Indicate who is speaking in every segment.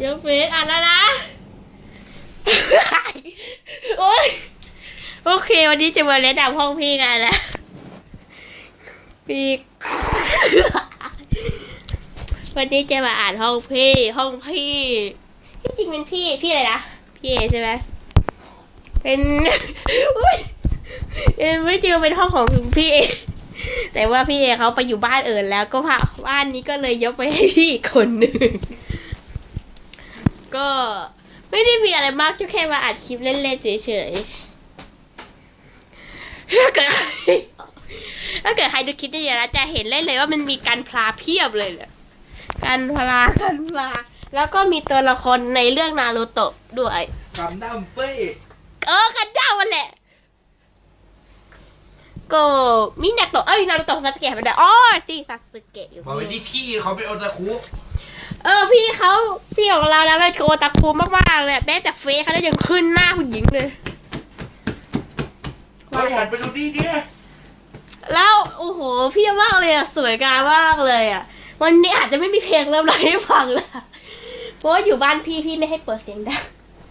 Speaker 1: เดี๋ยวเฟซอ่านแล้วนะ โอ๊ยโอเค วันนี้จะมาแนะนำห้องพี่กันนะพี่วันนี้จะมาอ่านห้องพี่ ห้องพี่ที่จริงเป็นพี่พี่อะไรนะ พี่เอใช่ไหมเป็นอุ๊ยเอ็มไม่จริงเป็นห้องของพี่เอแต่ว่าพี่เอเขาไปอยู่บ้านอื่นแล้วก็พาบ้านนี้ก็เลยยกไปให้พี่คนหนึ่ง ก็ไม่ได้มีอะไรมากแค่มาอัดคลิปเล่นๆเฉยๆถ้าเกิดถ้าเกิดใครดูคลิปได้เยอะนะจะเห็นเล่นเลยว่ามันมีการพลาเพียบเลยเนี่ยการพลาการพลา แล้วก็มีตัวละครในเรื่องนารูโตะด้วย
Speaker 2: กำดั้มเฟ่
Speaker 1: เออกันด้าวันแหละก็มินาโตะเอ้ยนารูโตะซาสเกะมันได้อ๋อสิซาสเกะอยู่
Speaker 2: บอกไป
Speaker 1: นี่
Speaker 2: ที่พี่เขาเป็นโอตาคุ
Speaker 1: เออพี่เขาพี่ของเรานะเป็นโกตาคูมากๆเลยแม้แต่เฟซเขาได้ยังขึ้นหน้าผู้หญิงเลย
Speaker 2: เราอยากไปดูดีเนี่ย
Speaker 1: แล้วโอ้โหพี่มากเลยอะสวยงามมากเลยอะวันนี้อาจจะไม่มีเพลงเริ่มไรให้ฟังเลยอะเพราะว่าอยู่บ้านพี่พี่ไม่ให้เปิดเสียงดัง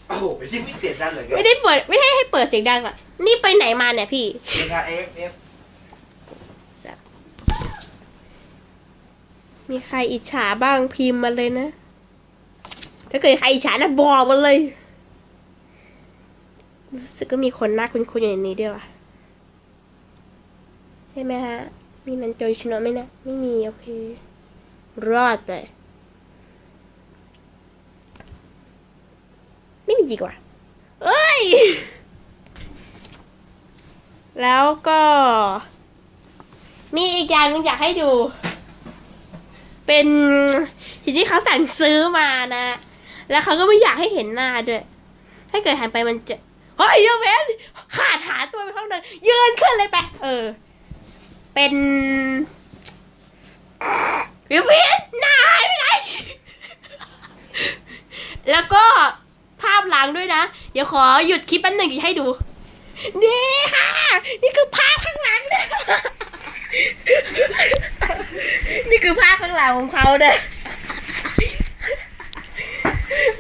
Speaker 2: โอ้โหเป็นที่พิเศษนั่นเลยไง
Speaker 1: ไม่ได้เปิดไม่ให้ให้เปิดเสียงดังอะนี่ไปไหนมาเนี่ยพี่
Speaker 2: เป็นงานเอฟเอฟ
Speaker 1: มีใครอิจฉาบ้างพิมพ์มาเลยนะ ถ้าเกิดใครอิจฉานะบอกมาเลย รู้สึกก็มีคนน้าคุ้นๆอยู่ในนี้ด้วยว่ะ ใช่ไหมฮะ มีนันโจยชนะไหมนะ ไม่มี โอเค รอดไป ไม่มีจริงว่ะเอ้ย แล้วก็ มีอีกอย่างหนึงอยากให้ดู เป็นสิ่งที่เขาสั่งซื้อมานะ แล้วเขาก็ไม่อยากให้เห็นหน้าด้วย ถ้าเกิดหันไปมันจะเฮ้ยยเวนขาดหาตัวไปข้างในยืนขึ้นเลยไป เออ เป็นยเวนหน้าหายไปไหนแล้วก็ภาพหลังด้วยนะ เดี๋ยวขอหยุดคลิปแป๊บหนึ่งให้ดู นี่ค่ะ นี่คือภาพข้างหลังนะ นี่คือภาพข้างหลังของเขาเนี่ย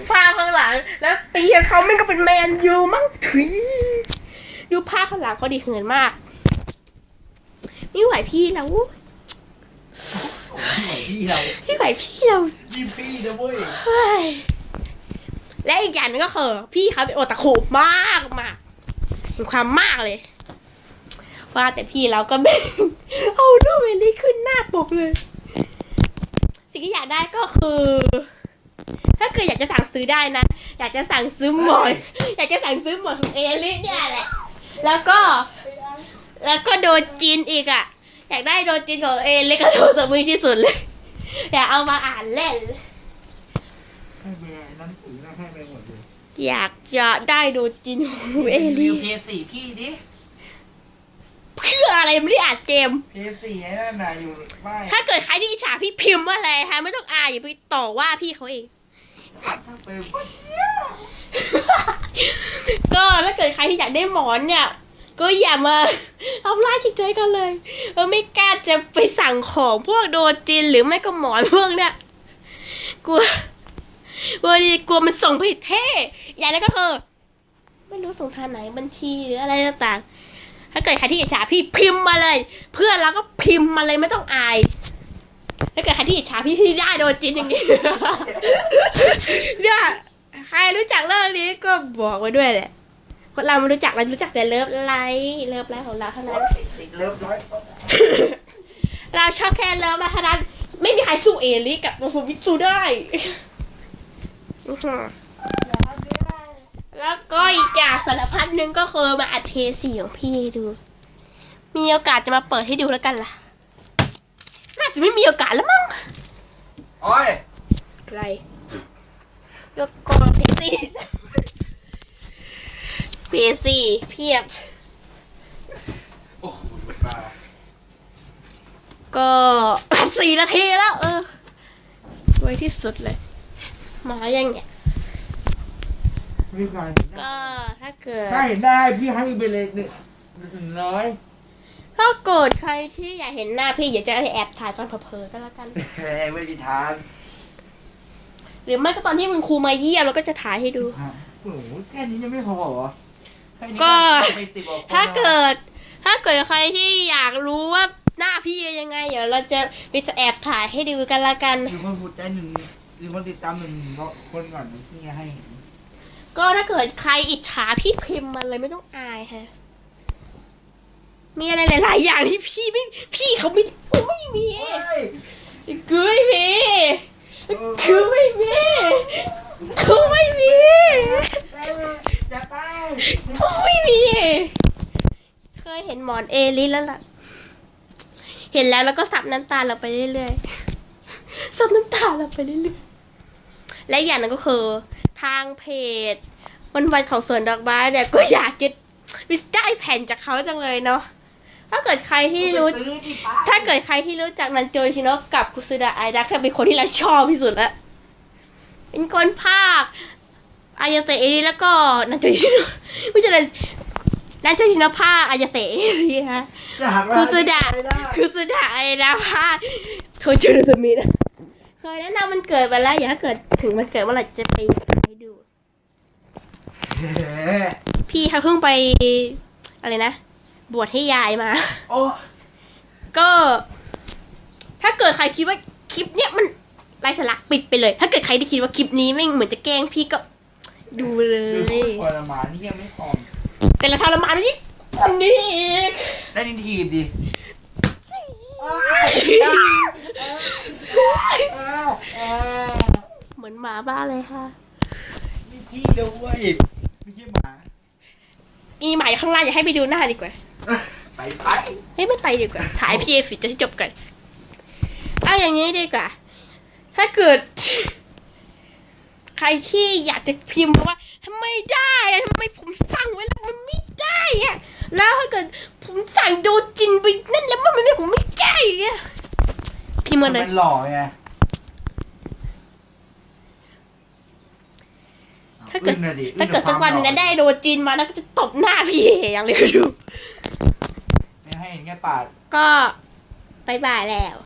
Speaker 1: ภาพข้างหลัง แล้วตีของเขาไม่งก็เป็นแมนยูมั้งถุยดูภาพข้างหลังเขาดีเหินมากไม่ไหวพี่เรา
Speaker 2: พี่เรา
Speaker 1: ไม่ไหวพี่เรา
Speaker 2: ยิ้มพี่นะเว้ย
Speaker 1: เฮ้ยและอีกอย่างหนึงก็คือพี่เขาเป็นโอตาคุมากมากมีความมากเลย ว่าแต่พี่เราก็ไม่เอาดูเวลี่ขึ้นหน้าปกเลย สิ่งที่อยากได้ก็คือ ถ้าเกิดอยากจะสั่งซื้อได้นะ อยากจะสั่งซื้อหมอน อยากจะสั่งซื้อหมอนของเอลิสเนี่ยแหละ แล้วก็ แล้วก็โดนจินอีกอะ อยากได้โดนจินของเอลิสกับโทสมุยที่สุดเลย อยากเอามาอ่านเล่น
Speaker 2: ให้แม่หนังสือนะให้แม่หมดเลย
Speaker 1: อยากจะได้โดนจินของเอ
Speaker 2: วิ
Speaker 1: ลิ
Speaker 2: ว
Speaker 1: ส
Speaker 2: เพย์สี่พี่ดิ
Speaker 1: เพื่ ออะไรไม่ได้อ่านเกม
Speaker 2: เพย์สี่ไอ้นั่นน่ะอยู่บ้าน
Speaker 1: ถ้าเกิดใครที่อิจฉาพี่พิมพ์ว่าอะไรฮะไม่ต้องอายอย่าไปต่อว่าพี่เขาเอง
Speaker 2: ถ้าไป
Speaker 1: ก็ถ้าเกิดใครที่อยากได้หมอนเนี่ย ก็อย่ามาทำร้ายจิตใจกันเลยเออไม่กล้าจะไปสั่งของพวกโดนจินหรือไม่ก็หมอนพวกเนี่ยกลัวกลัวดีกลัวมันส่งไปเท่อย่างนั้นก็คือไม่รู้ส่งทางไหนบัญชีหรืออะไรต่างๆ ถ้าเกิดใครที่อิจฉาพี่พิมพ์มาเลย เพื่อนเราก็พิมพ์มาเลยไม่ต้องอาย ถ้าเกิดใครที่อิจฉาพี่พี่ได้โดนจินอย่างนี้ เนี่ยใครรู้จักเรื่องนี้ก็บอกไว้ด้วยแหละเพราะเราไม่รู้จักเรารู้จักแต่เลิฟไลท์เลิฟไลท์ของเราเท่านั้น
Speaker 2: เลิฟร้อย
Speaker 1: เราชอบแค่เลิฟไลท์เท่านั้น ไม่มีใครสู้เอลิกับโนฟูมิสู้ได้อื้อหือ ก็อีกอย่างสารพัดหนึงก็คือมาอัดเพลงเสียงพี่ให้ดู มีโอกาสจะมาเปิดให้ดูแล้วกันล่ะ น่าจะไม่มีโอกาสแล้วมั้ง
Speaker 2: โอ้ย
Speaker 1: อะไรยกกองเพซี่เพซี่เพียบ
Speaker 2: โอ้โหตา
Speaker 1: ก็ สี่นาทีแล้ว เออสวยที่สุดเลย มายังเนี่ย
Speaker 2: พี่การ
Speaker 1: ก็ถ้าเกิด
Speaker 2: ถ้าเห็นได้พี่ให้ไปเลยหนึ่งหนึ่งร้อย
Speaker 1: ถ้าโกรธใครที่อยากเห็นหน้าพี่อย่าจะให้แอบถ่ายตอนเผลอๆก็แล้วกัน
Speaker 2: แหมไม่มีทาง
Speaker 1: รือไม่ก็ตอนที่คุณครูมาเยี่ยมเราก็จะถ่ายให้ดู
Speaker 2: อะโอ้โหแค่นี้ยังไม่พอเหรอแค่นี้
Speaker 1: ก็
Speaker 2: ไปติดกว่คน
Speaker 1: ถ้า
Speaker 2: แล้ว
Speaker 1: เกิด ถ้าเกิดใครที่อยากรู้ว่าหน้าพี่เป็นยังไงเดี๋ยวเราจะไปแอบถ่ายให้ดูกันละกัน
Speaker 2: หรือคนพูดใจหนึ่งหรือคนติดตามหนึ่งคนก่อนที่จะให้
Speaker 1: ก็ถ้าเกิดใครอิจฉาพี่พิมพ์มาเลยไม่ต้องอายฮะมีอะไรหลาย ๆ อย่างที่พี่ไม่พี่เขาไม่ไม่มีกูไม่มีกูไม่มีกูไม่มี
Speaker 2: อยากได้
Speaker 1: กูไม่มีเคยเห็นหมอนเอลิแล้วล่ะ เห็นแล้วแล้วก็สับน้ำตาเราไปเรื่อยๆสับน้ำตาเราไปเรื่อยๆและอย่างหนึงก็คือทางเพจ วันวันของสวนดอกไม้เนี่ยก็อยากจะวิสได้แผ่นจากเขาจังเลยเนาะถ้าเกิดใครที่รู้
Speaker 2: ซื้อที่ป้า
Speaker 1: ถ้าเกิดใครที่รู้จักนันโจชิโนะกับคุซึดะไอดักเป็นคนที่เราชอบที่สุดละเป็นคนภาคอายาเซเอริแล้วก็นันโจชิโนะไม่ใช่นันนันโจชิโนะภาคอายาเซเอริฮะ
Speaker 2: อยากได้
Speaker 1: คุซึดะ
Speaker 2: ไม่ได้
Speaker 1: คุซึดะไอดักภาคโทจูรุสมินะเคยแนะนำมันเกิดไปแล้ว อย่าถ้าเกิดถึงมันเกิดเมื่อไหร่จะไปให้ดู
Speaker 2: เฮ้ย
Speaker 1: พี่เขาเพิ่งไปอะไรนะ บวชให้ยายมา
Speaker 2: โอ้
Speaker 1: ก็ ถ้าเกิดใครคิดว่าคลิปเนี้ยมันไร้สาระปิดไปเลย ถ้าเกิดใครที่คิดว่าคลิปนี้ไม่งเหมือนจะแกล้งพี่ก็ดูเล
Speaker 2: ดูพู
Speaker 1: ย
Speaker 2: ดทรมานนี่ยังไม่พอ
Speaker 1: แต่ละทรมานนี่อันนี้อีก
Speaker 2: ได้นินทีบดิอ้าวอ้าว
Speaker 1: เหมือนหมาบ้าเลยค่ะ
Speaker 2: นี่พี่ด้วย ไม่ใช่หมา
Speaker 1: มีหมายข้างล่างอยากให้ไปดูหน้าดีกว่า
Speaker 2: ไปไป
Speaker 1: เฮ้ยไม่ไปดีกว่า ถ่ายพีเอฟิจะจบกันเอาอย่างนี้ดีกว่า ถ้าเกิด ใครที่อยากจะพิมพ์มาว่าทำไมได้อะทำไมผมสั่งไว้แล้วมันไม่ได้อะแล้วถ้าเกิดผมสั่งโดจินไปนั่นแล้วมันไม่ผมไม่ได้อะพิมพ์มาเลย
Speaker 2: มันหล่อไง
Speaker 1: ถ้าเกิด
Speaker 2: อึ้งน่ะดิ
Speaker 1: ถ้าเกิดสักวันหนึงนะได้โดจินมาแล้วก็จะตบหน้าพี่เออย่างเลยก็ดู
Speaker 2: ไม่ให้เห็นแค่ปาด
Speaker 1: ก็บายบายแล้ว